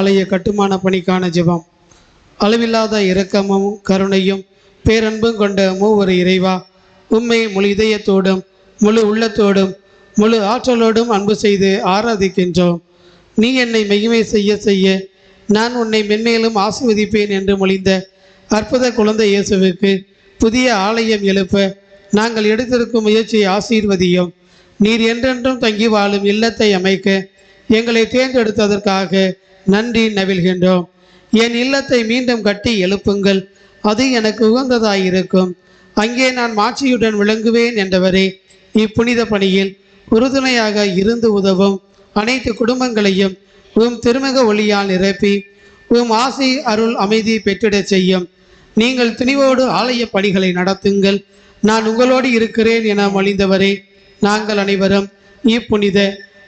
ஆலய கட்டுமான பணிக்கான ஜெபம். அளவில்லாத இரக்கமும் கருணையும் பேரன்பும் கொண்ட மூவர் இறைவா உண்மை முழு இதயத்தோடும் முழு உள்ளத்தோடும் முழு ஆற்றலோடும் அன்பு செய்து ஆராதிக்கின்றோம். நீ என்னை மெய்மை செய்ய செய்ய நான் உன்னை மென்மேலும் ஆசிர்வதிப்பேன் என்று மொழிந்த அற்புத குழந்தை இயேசுவுக்கு புதிய ஆலயம் எழுப்ப நாங்கள் எடுத்திருக்கும் முயற்சியை ஆசீர்வதியும். நீர் என்றென்றும் தங்கி வாழும் இல்லத்தை அமைக்க எங்களை தேர்ந்தெடுத்ததற்காக நன்றி நவிழ்கின்றோம். என் இல்லத்தை மீண்டும் கட்டி எழுப்புங்கள். அது எனக்கு உகந்ததாயிருக்கும். அங்கே நான் மாட்சியுடன் விளங்குவேன் என்றவரே இப்புனித பணியில் உறுதுணையாக இருந்து உதவும் அனைத்து குடும்பங்களையும் உம் திருமுக ஒளியால் நிரப்பி உம் ஆசை அருள் அமைதி பெற்றிடச் செய்யும். நீங்கள் துணிவோடு ஆலய பணிகளை நடத்துங்கள். நான் உங்களோடு இருக்கிறேன் என மொழிந்தவரே நாங்கள் அனைவரும் இப்புனித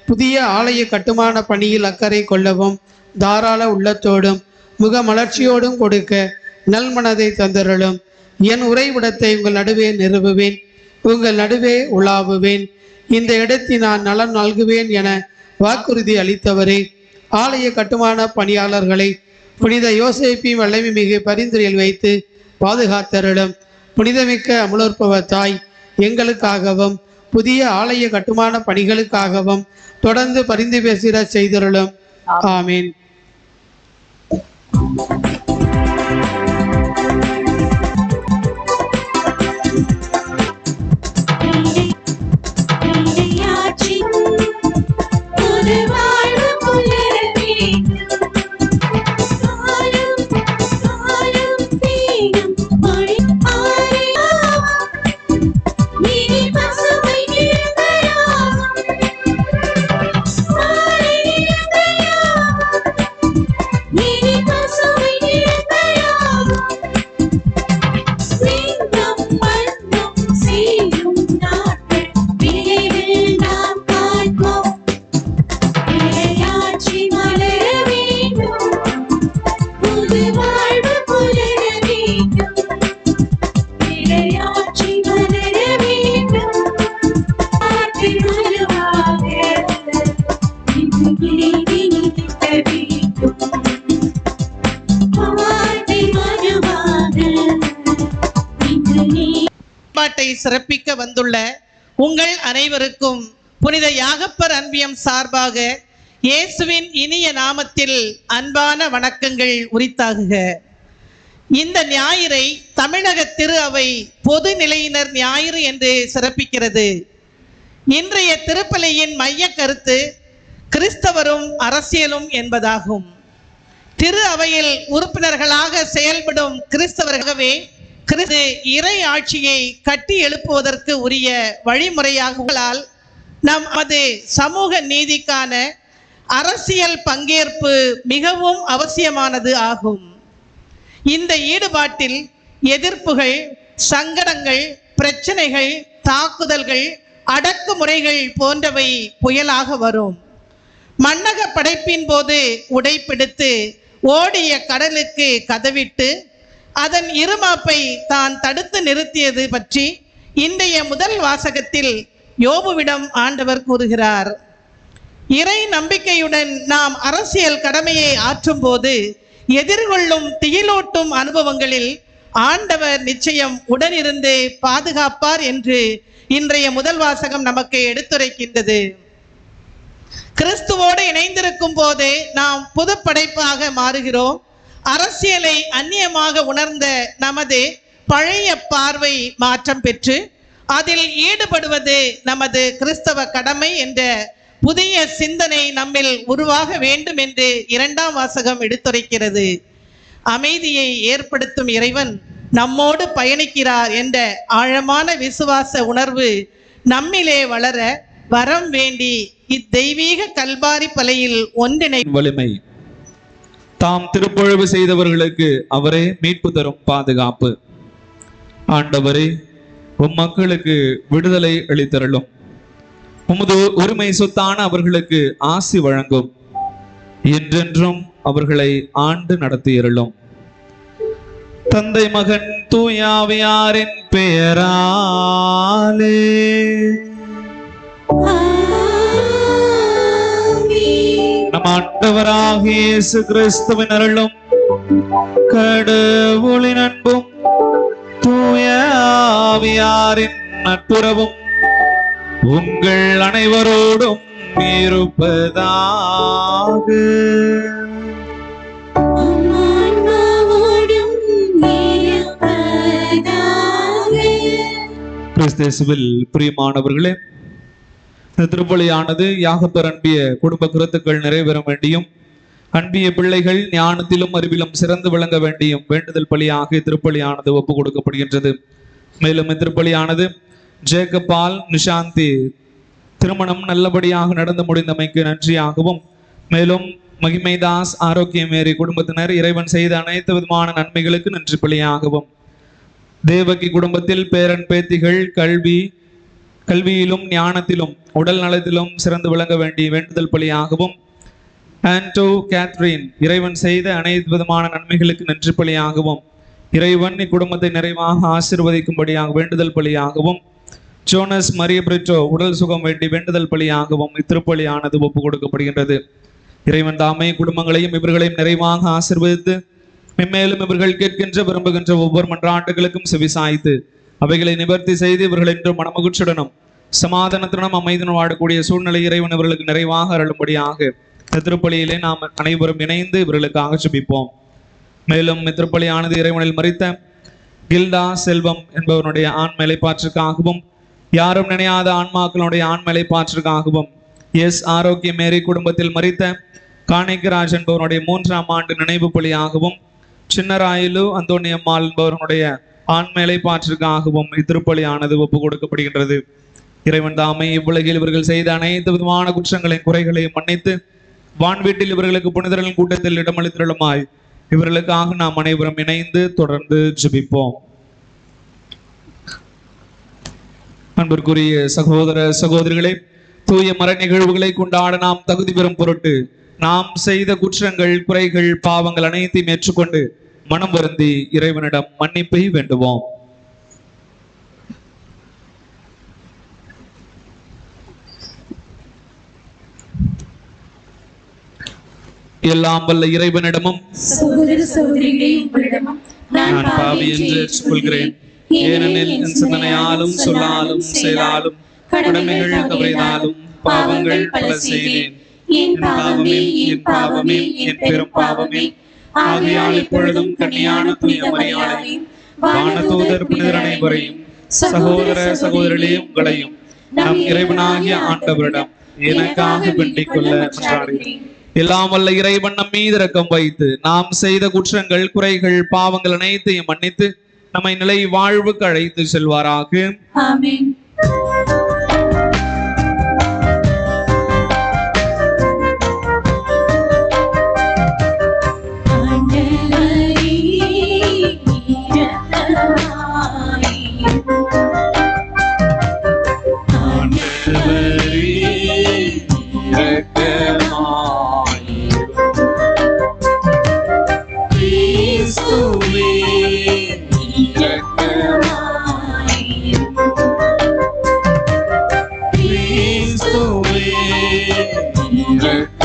புதிய ஆலய கட்டுமான பணியில் அக்கறை கொள்ளவும் தாராள உள்ளத்தோடும் முகமலர்ச்சியோடும் கொடுக்க நல்மனதை தந்தருளும். என் உறைவிடத்தை உங்கள் நடுவே நிறுவுவேன் உங்கள் நடுவே உலாவுவேன். இந்த இடத்தில் நான் நலம் நல்குவேன் என வாக்குறுதி அளித்தவரே ஆலய கட்டுமான பணியாளர்களை புனித யோசேப்பி வல்லமை மிகு பரிந்துரையில் வைத்து பாதுகாத்தருளும். புனிதமிக்க அமுலோற்பவ தாய் எங்களுக்காகவும் புதிய ஆலய கட்டுமான பணிகளுக்காகவும் தொடர்ந்து பரிந்து பேசிட செய்தருளும். ஆமீன். thank you பாட்டை சிறப்பிக்க வந்துள்ள உங்கள் அனைவருக்கும் புனித யாகப்பர் அன்பியம் சார்பாக இயேசுவின் இனிய நாமத்தில் அன்பான வணக்கங்கள் உரித்தாகுக. இந்த ஞாயிறை தமிழக திரு அவை பொது நிலையினர் ஞாயிறு என்று சிறப்பிக்கிறது. இன்றைய திருப்பலியின் மைய கருத்து கிறிஸ்தவரும் அரசியலும் என்பதாகும். திரு அவையில் உறுப்பினர்களாக செயல்படும் கிறிஸ்தவர்களாகவே கிறிஸ்து இறை ஆட்சியை கட்டி எழுப்புவதற்கு உரிய வழிமுறையாகளால் நமது சமூக நீதிக்கான அரசியல் பங்கேற்பு மிகவும் அவசியமானது ஆகும். இந்த ஈடுபாட்டில் எதிர்ப்புகள் சங்கடங்கள் பிரச்சனைகள் தாக்குதல்கள் அடக்குமுறைகள் போன்றவை புயலாக வரும். மன்னக படைப்பின் போது உடைப்பிடித்து ஓடிய கடலுக்கு கதவிட்டு அதன் இருமாப்பை தான் தடுத்து நிறுத்தியது பற்றி இன்றைய முதல் வாசகத்தில் யோபுவிடம் ஆண்டவர் கூறுகிறார். இறை நம்பிக்கையுடன் நாம் அரசியல் கடமையை ஆற்றும் போது எதிர்கொள்ளும் திகிலோட்டும் அனுபவங்களில் ஆண்டவர் நிச்சயம் உடனிருந்து பாதுகாப்பார் என்று இன்றைய முதல் வாசகம் நமக்கு எடுத்துரைக்கின்றது. கிறிஸ்துவோடு இணைந்திருக்கும் போது நாம் புது படைப்பாக மாறுகிறோம். அரசியலை அந்நியமாக உணர்ந்த நமது பழைய பார்வை மாற்றம் பெற்று அதில் ஈடுபடுவது நமது கிறிஸ்தவ கடமை என்ற புதிய சிந்தனை நம்மில் உருவாக வேண்டும் என்று இரண்டாம் வாசகம் எடுத்துரைக்கிறது. அமைதியை ஏற்படுத்தும் இறைவன் நம்மோடு பயணிக்கிறார் என்ற ஆழமான விசுவாச உணர்வு நம்மிலே வளர வரம் வேண்டி இத்தெய்வீக கல்வாரி பலையில் ஒன்றிணை வலிமை. தாம் திருப்பொழிவு செய்தவர்களுக்கு அவரே மீட்பு தரும் பாதுகாப்பு. ஆண்டவரே உம் மக்களுக்கு விடுதலை அளித்தருளும். உமது உரிமை சொத்தான அவர்களுக்கு ஆசி வழங்கும். என்றென்றும் அவர்களை ஆண்டு நடத்தியருளும். தந்தை மகன் தூயாவியாரின் பெயராலே. நம் ஆண்டவர் ஆண்டவராகிய இயேசு கிறிஸ்துவின் அருளும் கடவுளின் அன்பும் தூய ஆவியாரின் நட்புறவும் உங்கள் அனைவரோடும் இருப்பதாக. கிறிஸ்தேசுவில் பிரியமானவர்களே இந்த திருப்பலியானது யாகப்பர் அன்பிய குடும்ப கருத்துக்கள் நிறைவேற வேண்டியும் அன்பிய பிள்ளைகள் ஞானத்திலும் அறிவிலும் சிறந்து விளங்க வேண்டியும் வேண்டுதல் பலியாக திருப்பலியானது ஒப்பு கொடுக்கப்படுகின்றது மேலும் இத்திருப்பலியானது ஜேக்கப்பால் நிஷாந்தி திருமணம் நல்லபடியாக நடந்து முடிந்தமைக்கு நன்றியாகவும் மேலும் மகிமைதாஸ் ஆரோக்கியமேரி குடும்பத்தினர் இறைவன் செய்த அனைத்து விதமான நன்மைகளுக்கு நன்றி பலியாகவும். தேவகி குடும்பத்தில் பேரன் பேத்திகள் கல்வி கல்வியிலும் ஞானத்திலும் உடல் நலத்திலும் சிறந்து விளங்க வேண்டிய வேண்டுதல் பலியாகவும் ஆண்டோ கேத்ரின் இறைவன் செய்த அனைத்து விதமான நன்மைகளுக்கு நன்றி பலியாகவும் இறைவன் இக்குடும்பத்தை நிறைவாக ஆசிர்வதிக்கும்படியாக வேண்டுதல் பலியாகவும் ஜோனஸ் மரிய பிரிட்டோ உடல் சுகம் வேண்டி வேண்டுதல் பலியாகவும் இத்திருப்பலியானது ஒப்பு கொடுக்கப்படுகின்றது இறைவன் தாமே குடும்பங்களையும் இவர்களையும் நிறைவாக ஆசிர்வதித்து மென்மேலும் இவர்கள் கேட்கின்ற விரும்புகின்ற ஒவ்வொரு மன்றாண்டுகளுக்கும் செவிசாய்த்து அவைகளை நிவர்த்தி செய்து இவர்கள் என்றும் மனமகிழ்ச்சியுடனும் சமாதானத்துடனும் அமைதியுடன் வாடக்கூடிய சூழ்நிலை இறைவன் இவர்களுக்கு நிறைவாக அருளும்படியாக இந்த திருப்பலியிலே நாம் அனைவரும் இணைந்து இவர்களுக்காக சுபிப்போம் மேலும் இத்திருப்பலியானது இறைவனில் மறித்த கில்டா செல்வம் என்பவனுடைய ஆண் மேலைப்பாற்றுக்காகவும் யாரும் நினையாத ஆன்மாக்களுடைய ஆண் ஆகுவோம். எஸ் ஆரோக்கிய மேரி குடும்பத்தில் மறித்த காணிக்கராஜ் என்பவருடைய மூன்றாம் ஆண்டு நினைவு பலியாகவும் சின்னராயிலு அந்தோணியம்மாள் என்பவர்களுடைய ஆண் ஆகவும். இத்திருப்பலியானது ஒப்பு கொடுக்கப்படுகின்றது. இறைவன் தாமே இவ்வுலகில் இவர்கள் செய்த அனைத்து விதமான குற்றங்களையும் குறைகளையும் மன்னித்து வான்வீட்டில் இவர்களுக்கு புனிதர்களின் கூட்டத்தில் இடமளித்திருளுமாய் இவர்களுக்காக நாம் அனைவரும் இணைந்து தொடர்ந்து ஜபிப்போம். அன்பிற்குரிய சகோதர சகோதரிகளே தூய மர நிகழ்வுகளை கொண்டாட நாம் தகுதி பெறும் பொருட்டு நாம் செய்த குற்றங்கள் குறைகள் பாவங்கள் அனைத்தையும் ஏற்றுக்கொண்டு மனம் வருந்தி இறைவனிடம் மன்னிப்பை வேண்டுவோம். எல்லாம் வல்ல இறைவனிடமும் நான் பாவி என்று ஏற்றுக்கொள்கிறேன். ஏனெனில் என் சிந்தனையாலும் சொல்லாலும் செயலாலும் கடமைகள் தவறினாலும் பாவங்கள் பல செய்தேன் என் பாவமே என் பாவமே என் பெரும் பாவமே ஆகையால் இப்பொழுதும் கண்ணியான தூய மரியாதையும் வானதூதர் புனிதர் அனைவரையும் சகோதர சகோதரிகளே உங்களையும் நம் இறைவனாகிய ஆண்டவரிடம் எனக்காக வேண்டிக் கொள்ள மன்றாடுகிறேன். எல்லாம் வல்ல இறைவன் நம் மீது ரக்கம் வைத்து நாம் செய்த குற்றங்கள் குறைகள் பாவங்கள் அனைத்தையும் மன்னித்து நம்மை நிலை வாழ்வுக்கு அழைத்து செல்வாராக. ஆண்டவரே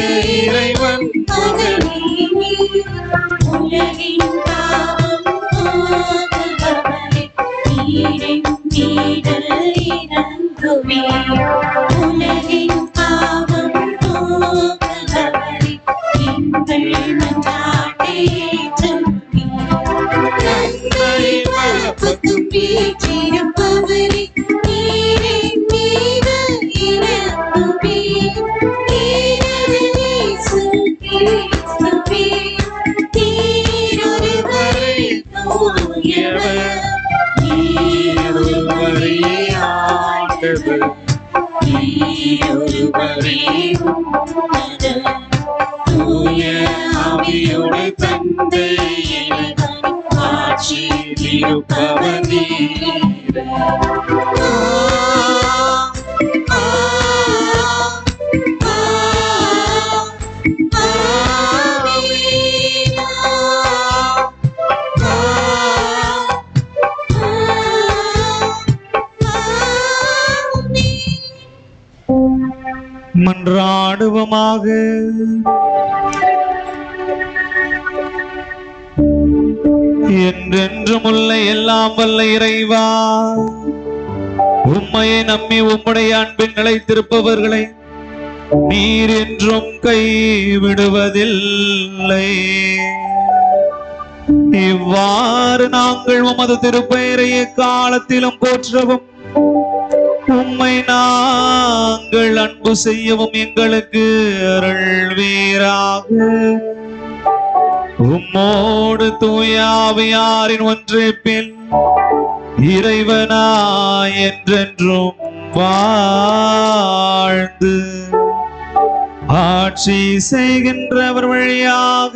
இறை ஆண்டவர். நீரொருவரே உன்னதர். தூய ஆவியோடு தந்தை ஆட்சி இருப்பவர் நீரே. மன்றாடுவோமாக என்றென்றும் உள்ள எல்லாம் வல்ல இறைவா. உண்மையை நம்பி உம்முடைய அன்பின் நிலைத்திருப்பவர்களை நீர் என்றும் கைவிடுவதில்லை. இவ்வாறு நாங்கள் உமது திருப்பெயரை காலத்திலும் போற்றவும் உம்மை நாங்கள் அன்பு செய்யவும் எங்களுக்கு அருள்வீராக. உம்மோடு தூயாவியாரின் ஒன்றிப்பில் இறைவனா என்றென்றும் வாழ்ந்து ஆட்சி செய்கின்றவர் வழியாக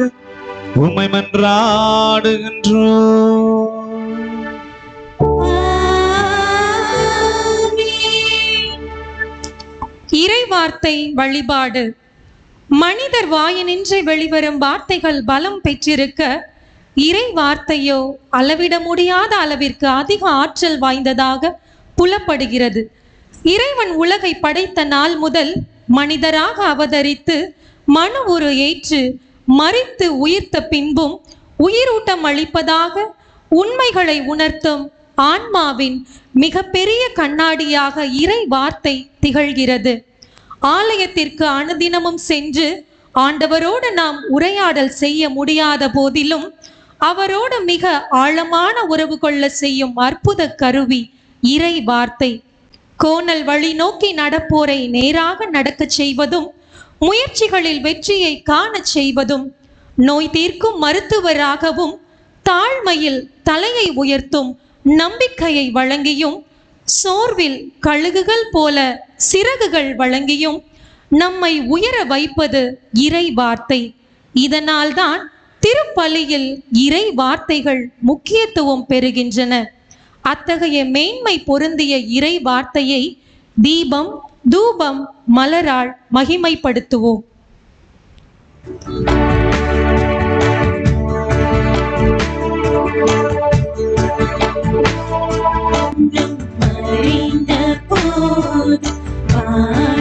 உம்மை மன்றாடுகின்றோம். இறை வார்த்தை வழிபாடு. மனிதர் வாயினின்றி வெளிவரும் வார்த்தைகள் பலம் பெற்றிருக்க இறை வார்த்தையோ அளவிட முடியாத அளவிற்கு அதிக ஆற்றல் வாய்ந்ததாக புலப்படுகிறது. இறைவன் உலகை படைத்த நாள் முதல் மனிதராக அவதரித்து மனு உரு ஏற்று மறித்து உயிர்த்த பின்பும் உயிரூட்டம் அளிப்பதாக உண்மைகளை உணர்த்தும் ஆன்மாவின் மிகப்பெரிய கண்ணாடியாக இறை வார்த்தை திகழ்கிறது. ஆலயத்திற்கு அனுதினமும் சென்று ஆண்டவரோடு நாம் உரையாடல் செய்ய முடியாத போதிலும் அவரோடு மிக ஆழமான உறவு கொள்ள செய்யும் அற்புத கருவி இறை வார்த்தை. கோணல் வழி நோக்கி நடப்போரை நேராக நடக்கச் செய்வதும் முயற்சிகளில் வெற்றியை காணச் செய்வதும் நோய் தீர்க்கும் மருத்துவராகவும் தாழ்மையில் தலையை உயர்த்தும் நம்பிக்கையை வழங்கியும் சோர்வில் கழுகுகள் போல சிறகுகள் வழங்கியும் நம்மை உயர வைப்பது இறை வார்த்தை இதனால்தான் திருப்பலியில் இறை வார்த்தைகள் முக்கியத்துவம் பெறுகின்றன. அத்தகைய மேன்மை பொருந்திய இறை வார்த்தையை தீபம் தூபம் மலரால் மகிமைப்படுத்துவோம். மறைந்த வாழும்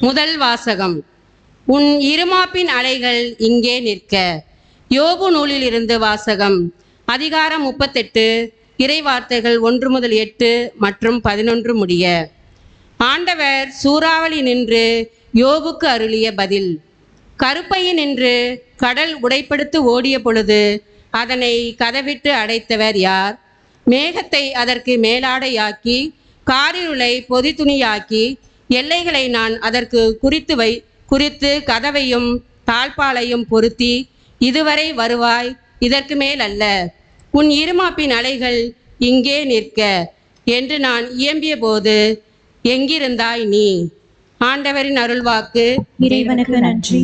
முதல் வாசகம். உன் இருமாப்பின் அலைகள் இங்கே நிற்க. யோபு நூலிலிருந்து வாசகம். அதிகாரம் முப்பத்தெட்டு இறைவார்த்தைகள் ஒன்று முதல் எட்டு மற்றும் பதினொன்று முடிய. ஆண்டவர் சூறாவளி நின்று யோபுக்கு அருளிய பதில். கருப்பையின் நின்று கடல் உடைப்படுத்து ஓடிய பொழுது அதனை கதவிட்டு அடைத்தவர் யார்? மேகத்தை அதற்கு மேலாடையாக்கி காரிருளை பொதித்துணியாக்கி எல்லைகளை நான் அதற்கு குறித்து வை குறித்து கதவையும் தாழ்பாலையும் பொருத்தி இதுவரை வருவாய் இதற்கு மேல் அல்ல உன் இருமாப்பின் அலைகள் இங்கே நிற்க என்று நான் இயம்பிய போது எங்கிருந்தாய் நீ? ஆண்டவரின் அருள்வாக்கு இறைவனுக்கு நன்றி.